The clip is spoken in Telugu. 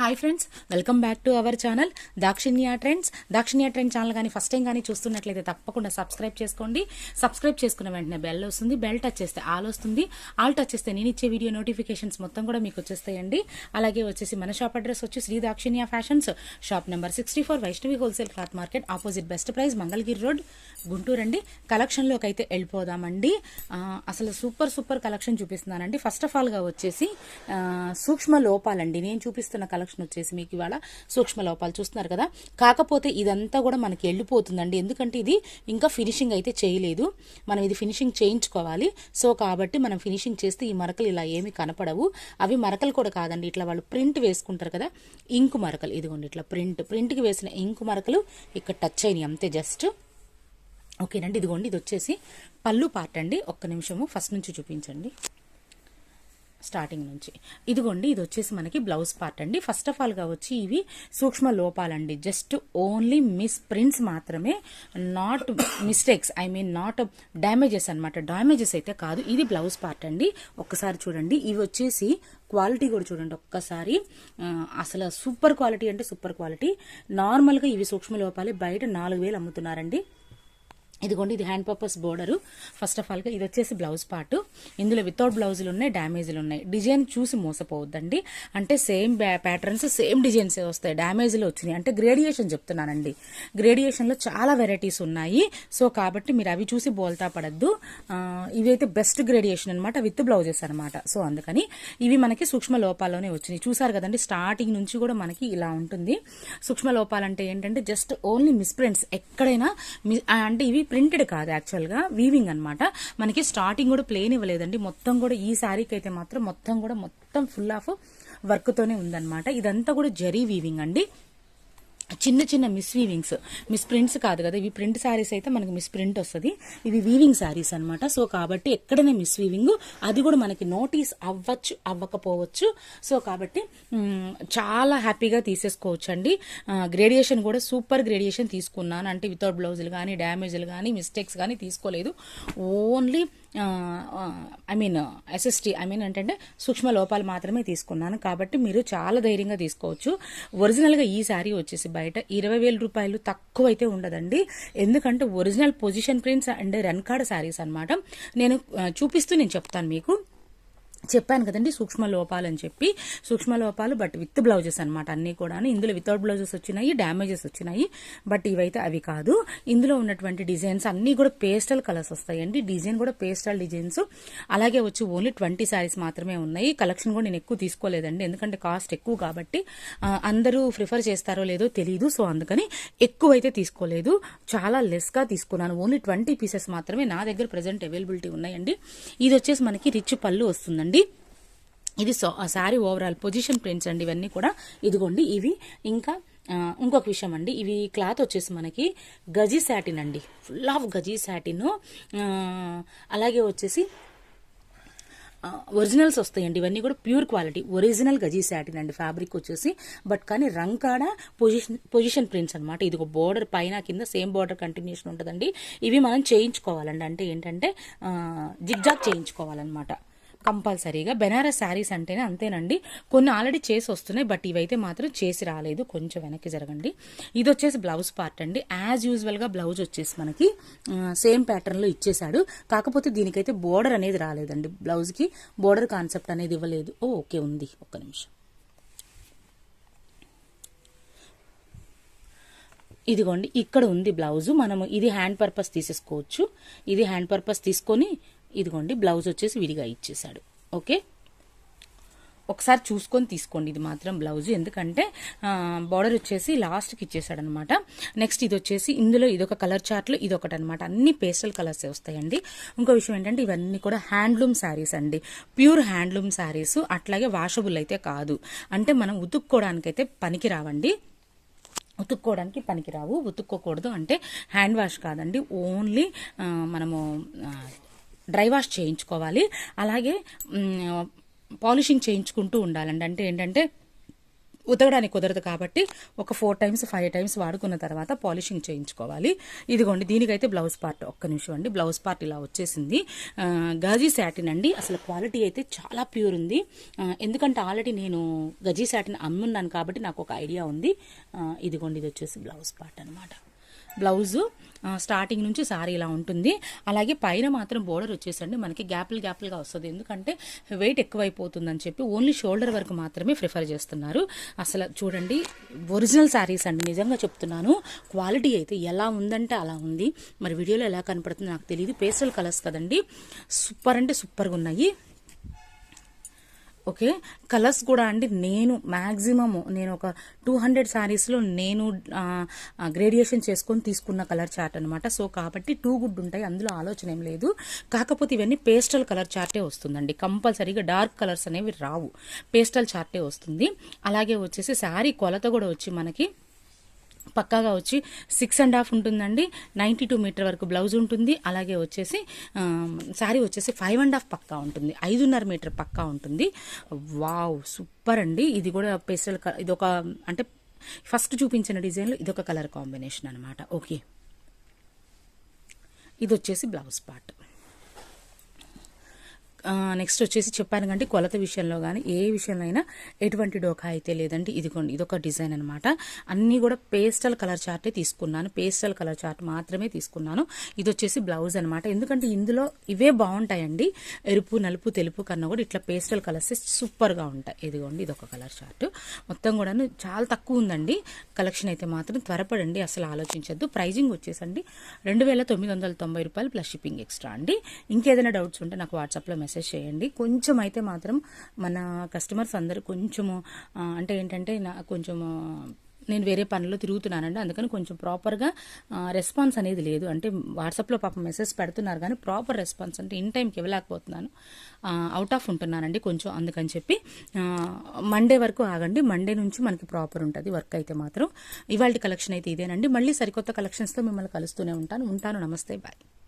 Hi friends welcome back to our channel Dakshinya trends Dakshinya trend channel కానీ ఫస్ట్ టైం కానీ చూస్తున్నట్లయితే తప్పకుండా సబ్స్క్రైబ్ చేసుకోండి. సబ్స్క్రైబ్ చేసుకున్న వెంటనే బెల్ వస్తుంది. బెల్ టచ్ చేస్తే ఆల్ వస్తుంది. ఆల్ టచ్ చేస్తే నేను ఇచ్చే వీడియో నోటిఫికేషన్స్ మొత్తం కూడా మీకు వచ్చేస్తాయండి. అలాగే వచ్చేసి మన షాప్ అడ్రస్ వచ్చి Shri Dakshinya fashions shop number sixty four Vaishnavi wholesale cloth market opposite best price Mangalagiri road Guntur అండి. కలెక్షన్లోకి అయితే వెళ్ళిపోదామండి. అసలు సూపర్ సూపర్ కలెక్షన్ చూపిస్తున్నానండి. ఫస్ట్ ఆఫ్ ఆల్గా వచ్చేసి సూక్ష్మ లోపాలండి. నేను చూపిస్తున్న కలెక్షన్ వచ్చేసి మీకు ఇవాళ సూక్ష్మ లోపాలు చూస్తున్నారు కదా. కాకపోతే ఇదంతా కూడా మనకి వెళ్ళిపోతుందండి. ఎందుకంటే ఇది ఇంకా ఫినిషింగ్ అయితే చేయలేదు. మనం ఇది ఫినిషింగ్ చేయించుకోవాలి. సో కాబట్టి మనం ఫినిషింగ్ చేస్తే ఈ మరకలు ఇలా ఏమి కనపడవు. అవి మరకలు కూడా కాదండి. ఇట్లా వాళ్ళు ప్రింట్ వేసుకుంటారు కదా. ఇంకు మరకలు. ఇదిగోండి ఇట్లా ప్రింట్. ప్రింట్కి వేసిన ఇంకు మరకలు ఇక్కడ టచ్ అయినాయి అంతే జస్ట్. ఓకేనండి. ఇదిగోండి. ఇది వచ్చేసి పళ్ళు పార్ట్ అండి. ఒక్క నిమిషము ఫస్ట్ నుంచి చూపించండి. స్టార్టింగ్ నుంచి. ఇదిగోండి ఇది వచ్చేసి మనకి బ్లౌజ్ పార్ట్ అండి. ఫస్ట్ ఆఫ్ ఆల్గా వచ్చి ఇవి సూక్ష్మ లోపాలండి. జస్ట్ ఓన్లీ మిస్ ప్రింట్స్ మాత్రమే not mistakes I mean not damages అన్నమాట. డ్యామేజెస్ అయితే కాదు ఇది బ్లౌజ్ పార్ట్ అండి. ఒక్కసారి చూడండి ఇవి వచ్చేసి క్వాలిటీ కూడా చూడండి ఒక్కసారి. అసలు సూపర్ క్వాలిటీ అంటే సూపర్ క్వాలిటీ నార్మల్గా ఇవి సూక్ష్మ లోపాలే బయట నాలుగు వేలు అమ్ముతున్నారండి. ఇదిగోండి ఇది hand purpose border first of ఆల్గా ఇది వచ్చేసి బ్లౌజ్ పార్ట్ ఇందులో వితౌట్ బ్లౌజులు ఉన్నాయి డ్యామేజ్లు ఉన్నాయి. డిజైన్ చూసి మోసపోవద్దండి. అంటే సేమ్ ప్యాటర్న్స్ సేమ్ డిజైన్స్ వస్తాయి. డ్యామేజ్లు వచ్చినాయి. అంటే గ్రేడియేషన్ చెప్తున్నానండి. గ్రేడియేషన్లో చాలా వెరైటీస్ ఉన్నాయి. సో కాబట్టి మీరు అవి చూసి బోల్తా పడద్దు. ఇవైతే బెస్ట్ గ్రేడియేషన్ అనమాట విత్ బ్లౌజెస్ అనమాట సో అందుకని ఇవి మనకి సూక్ష్మ లోపాల్లోనే వచ్చినాయి. చూసారు కదండి స్టార్టింగ్ నుంచి కూడా మనకి ఇలా ఉంటుంది. సూక్ష్మ లోపాలంటే ఏంటంటే జస్ట్ ఓన్లీ మిస్ప్రింట్స్ ఎక్కడైనా అంటే ఇవి ప్రింటెడ్ కాదు యాక్చువల్గా వీవింగ్ అనమాట మనకి స్టార్టింగ్ కూడా ప్లేన్ ఇవ్వలేదండి. మొత్తం కూడా ఈ శారీకి అయితే మాత్రం మొత్తం కూడా మొత్తం ఫుల్ ఆఫ్ వర్క్తోనే ఉందన్నమాట. ఇదంతా కూడా జరీ వీవింగ్ అండి. చిన్న చిన్న మిస్ వీవింగ్స్ మిస్ ప్రింట్స్ కాదు కదా ఇవి ప్రింట్ శారీస్ అయితే మనకి మిస్ ప్రింట్ వస్తుంది. ఇవి వీవింగ్ శారీస్ అన్నమాట. సో కాబట్టి ఎక్కడనే మిస్ వీవింగ్ అది కూడా మనకి నోటీస్ అవ్వచ్చు అవ్వకపోవచ్చు. సో కాబట్టి చాలా హ్యాపీగా తీసేసుకోవచ్చు అండి గ్రేడియేషన్ కూడా సూపర్ గ్రేడియేషన్ తీసుకున్నాను. అంటే వితౌట్ బ్లౌజులు కానీ డ్యామేజ్లు కానీ మిస్టేక్స్ కానీ తీసుకోలేదు. Only I mean SST I mean ఏంటంటే సూక్ష్మ లోపాలు మాత్రమే తీసుకున్నాను. కాబట్టి మీరు చాలా ధైర్యంగా తీసుకోవచ్చు. ఒరిజినల్గా ఈ శారీ వచ్చేసి బయట ఇరవై వేల రూపాయలు తక్కువ అయితే ఉండదండి. ఎందుకంటే original position prints and run card saris అన్నమాట. నేను చూపిస్తూ నేను చెప్తాను మీకు. చెప్పాను కదండి సూక్ష్మ లోపాలు అని చెప్పి. సూక్ష్మ లోపాలు బట్ విత్ బ్లౌజెస్ అనమాట అన్నీ కూడా ఇందులో వితౌట్ బ్లౌజెస్ వచ్చినాయి డ్యామేజెస్ వచ్చినాయి బట్ ఇవైతే అవి కాదు. ఇందులో ఉన్నటువంటి డిజైన్స్ అన్నీ కూడా పేస్టల్ కలర్స్ వస్తాయండి. డిజైన్ కూడా పేస్టల్ డిజైన్స్ అలాగే వచ్చి ఓన్లీ ట్వంటీ శారీస్ మాత్రమే ఉన్నాయి. కలెక్షన్ కూడా నేను ఎక్కువ తీసుకోలేదండి. ఎందుకంటే కాస్ట్ ఎక్కువ కాబట్టి అందరూ ప్రిఫర్ చేస్తారో లేదో తెలియదు సో అందుకని ఎక్కువ అయితే తీసుకోలేదు. చాలా లెస్గా తీసుకున్నాను. ఓన్లీ ట్వంటీ పీసెస్ మాత్రమే నా దగ్గర ప్రజెంట్ అవైలబిలిటీ ఉన్నాయండి. ఇది వచ్చేసి మనకి రిచ్ పళ్ళు వస్తుందండి. ఇది సో ఓవరాల్ పొజిషన్ ప్రింట్స్ అండి ఇవన్నీ కూడా. ఇదిగోండి ఇవి ఇంకా ఇంకొక విషయం అండి. ఇవి క్లాత్ వచ్చేసి మనకి గజీ శాటిన్ అండి. ఫుల్ ఆఫ్ గజీ శాటిన్ అలాగే వచ్చేసి ఒరిజినల్స్ వస్తాయండి. ఇవన్నీ కూడా pure quality original gaji satin అండి ఫ్యాబ్రిక్ వచ్చేసి. బట్ కానీ రంగ్ కాడ పొజిషన్ పొజిషన్ ప్రింట్స్ అనమాట ఇది ఒక బోర్డర్ పైన కింద సేమ్ బోర్డర్ కంటిన్యూషన్ ఉంటుందండి. ఇవి మనం చేయించుకోవాలండి. అంటే ఏంటంటే జిగ్జాగ్ చేయించుకోవాలన్నమాట. కంపల్సరీగా బెనారస్ శారీస్ అంటేనే అంతేనండి. కొన్ని ఆల్రెడీ చేసి వస్తున్నాయి బట్ ఇవైతే మాత్రం చేసి రాలేదు. కొంచెం వెనక్కి జరగండి. ఇది వచ్చేసి బ్లౌజ్ పార్ట్ అండి. యాజ్ యూజువల్గా బ్లౌజ్ వచ్చేసి మనకి సేమ్ ప్యాటర్న్లో ఇచ్చేశాడు. కాకపోతే దీనికైతే బోర్డర్ అనేది రాలేదండి. బ్లౌజ్కి బోర్డర్ కాన్సెప్ట్ అనేది ఇవ్వలేదు. ఓ ఓకే ఉంది. ఒక్క నిమిషం. ఇదిగోండి ఇక్కడ ఉంది బ్లౌజు మనము ఇది హ్యాండ్ పర్పస్ తీసేసుకోవచ్చు. ఇది హ్యాండ్ పర్పస్ తీసుకొని ఇదిగోండి బ్లౌజ్ వచ్చేసి విడిగా ఇచ్చేసాడు ఓకే? ఒకసారి చూసుకొని తీసుకోండి ఇది మాత్రం బ్లౌజ్. ఎందుకంటే బార్డర్ వచ్చేసి లాస్ట్కి ఇచ్చేసాడు అనమాట నెక్స్ట్ ఇది వచ్చేసి ఇందులో ఇదొక కలర్ చార్ట్లు ఇదొకటి అనమాట అన్ని పేస్టల్ కలర్స్ వస్తాయండి. ఇంకో విషయం ఏంటంటే ఇవన్నీ కూడా హ్యాండ్లూమ్ శారీస్ అండి. ప్యూర్ హ్యాండ్లూమ్ శారీస్ అట్లాగే వాషబుల్ అయితే కాదు. అంటే మనం ఉతుక్కోవడానికైతే పనికి రావండి ఉతుక్కోవడానికి పనికిరావు. ఉతుక్కోకూడదు అంటే హ్యాండ్ వాష్ కాదండి. ఓన్లీ మనము డ్రై వాష్ చేయించుకోవాలి. అలాగే పాలిషింగ్ చేయించుకుంటూ ఉండాలండి. అంటే ఏంటంటే ఉతకడానికి కుదరదు కాబట్టి ఒక ఫోర్ టైమ్స్ ఫైవ్ టైమ్స్ వాడుకున్న తర్వాత పాలిషింగ్ చేయించుకోవాలి. ఇదిగోండి దీనికైతే బ్లౌజ్ పార్ట్ ఒక్క నిమిషం అండి. బ్లౌజ్ పార్ట్ ఇలా వచ్చేసింది. గజీ శాటిన్ అండి. అసలు క్వాలిటీ అయితే చాలా ప్యూర్ ఉంది. ఎందుకంటే ఆల్రెడీ నేను గజీ శాటిన్ అమ్మున్నాను కాబట్టి నాకు ఒక ఐడియా ఉంది. ఇదిగోండి ఇది వచ్చేసి బ్లౌజ్ పార్ట్ అనమాట బ్లౌజు స్టార్టింగ్ నుంచి సారీ ఇలా ఉంటుంది. అలాగే పైన మాత్రం బోర్డర్ వచ్చేసండి. మనకి గ్యాప్లు గ్యాప్లుగా వస్తుంది. ఎందుకంటే వెయిట్ ఎక్కువైపోతుందని చెప్పి ఓన్లీ షోల్డర్ వరకు మాత్రమే ప్రిఫర్ చేస్తున్నారు. అసలు చూడండి ఒరిజినల్ శారీస్ అండి. నిజంగా చెప్తున్నాను క్వాలిటీ అయితే ఎలా ఉందంటే అలా ఉంది. మరి వీడియోలో ఎలా కనపడుతుందో నాకు తెలియదు పేస్టల్ కలర్స్ కదండి. సూపర్ అంటే సూపర్గా ఉన్నాయి ఓకే? కలర్స్ కూడా అండి నేను మ్యాక్సిమమ్ నేను ఒక టూ హండ్రెడ్ శారీస్లో నేను గ్రేడియేషన్ చేసుకొని తీసుకున్న కలర్ చార్ట్ అనమాట సో కాబట్టి టూ గుడ్ ఉంటాయి అందులో ఆలోచన ఏం లేదు. కాకపోతే ఇవన్నీ పేస్టల్ కలర్ చార్టే వస్తుందండి. కంపల్సరీగా డార్క్ కలర్స్ అనేవి రావు. పేస్టల్ చార్టే వస్తుంది. అలాగే వచ్చేసి శారీ కొలత కూడా వచ్చి మనకి పక్కాగా వచ్చి సిక్స్ అండ్ హాఫ్ ఉంటుందండి. నైంటీ టూ మీటర్ వరకు బ్లౌజ్ ఉంటుంది. అలాగే వచ్చేసి శారీ వచ్చేసి ఫైవ్ అండ్ హాఫ్ పక్కా ఉంటుంది. ఐదున్నర మీటర్ పక్కా ఉంటుంది. వావ్ సూపర్ అండి. ఇది కూడా పేస్టల్ ఇది ఒక అంటే ఫస్ట్ చూపించిన డిజైన్లో ఇదొక కలర్ కాంబినేషన్ అనమాట ఓకే. ఇది వచ్చేసి బ్లౌజ్ పార్ట్. నెక్స్ట్ వచ్చేసి చెప్పాను కంటే కొలత విషయంలో కానీ ఏ విషయంలో అయినా ఎటువంటి డోకా అయితే లేదండి. ఇదిగోండి ఇదొక డిజైన్ అనమాట అన్నీ కూడా పేస్టల్ కలర్ చార్టే తీసుకున్నాను. పేస్టల్ కలర్ చార్ట్ మాత్రమే తీసుకున్నాను. ఇది వచ్చేసి బ్లౌజ్ అనమాట ఎందుకంటే ఇందులో ఇవే బాగుంటాయండి. ఎరుపు నలుపు తెలుపు కన్నా కూడా ఇట్లా పేస్టల్ కలర్స్ సూపర్గా ఉంటాయి. ఇదిగోండి ఇదొక కలర్ చార్ట్. మొత్తం కూడా చాలా తక్కువ ఉందండి. కలెక్షన్ అయితే మాత్రం త్వరపడండి అసలు ఆలోచించద్దు. ప్రైజింగ్ వచ్చేసండి రెండు వేల తొమ్మిది వందల తొంభై రూపాయలు ప్లస్ షిప్పింగ్ ఎక్స్ట్రా అండి. ఇంకేదైనా డౌట్స్ ఉంటే నాకు వాట్సాప్లో మెసేజ్ చేయండి. కొంచెం అయితే మాత్రం మన కస్టమర్స్ అందరూ కొంచెము అంటే ఏంటంటే నా కొంచెము నేను వేరే పనిలో తిరుగుతున్నానండి. అందుకని కొంచెం ప్రాపర్గా రెస్పాన్స్ అనేది లేదు. అంటే వాట్సాప్లో పాపం మెసేజ్ పెడుతున్నారు కానీ ప్రాపర్ రెస్పాన్స్ అంటే ఇన్ టైంకి ఇవ్వలేకపోతున్నాను. అవుట్ ఆఫ్ ఉంటున్నానండి కొంచెం అందుకని చెప్పి. మండే వరకు ఆగండి. మండే నుంచి మనకి ప్రాపర్ ఉంటుంది వర్క్ అయితే మాత్రం. ఇవాళ కలెక్షన్ అయితే ఇదేనండి. మళ్ళీ సరికొత్త కలెక్షన్స్తో మిమ్మల్ని కలుస్తూనే ఉంటాను. ఉంటాను. నమస్తే. బాయ్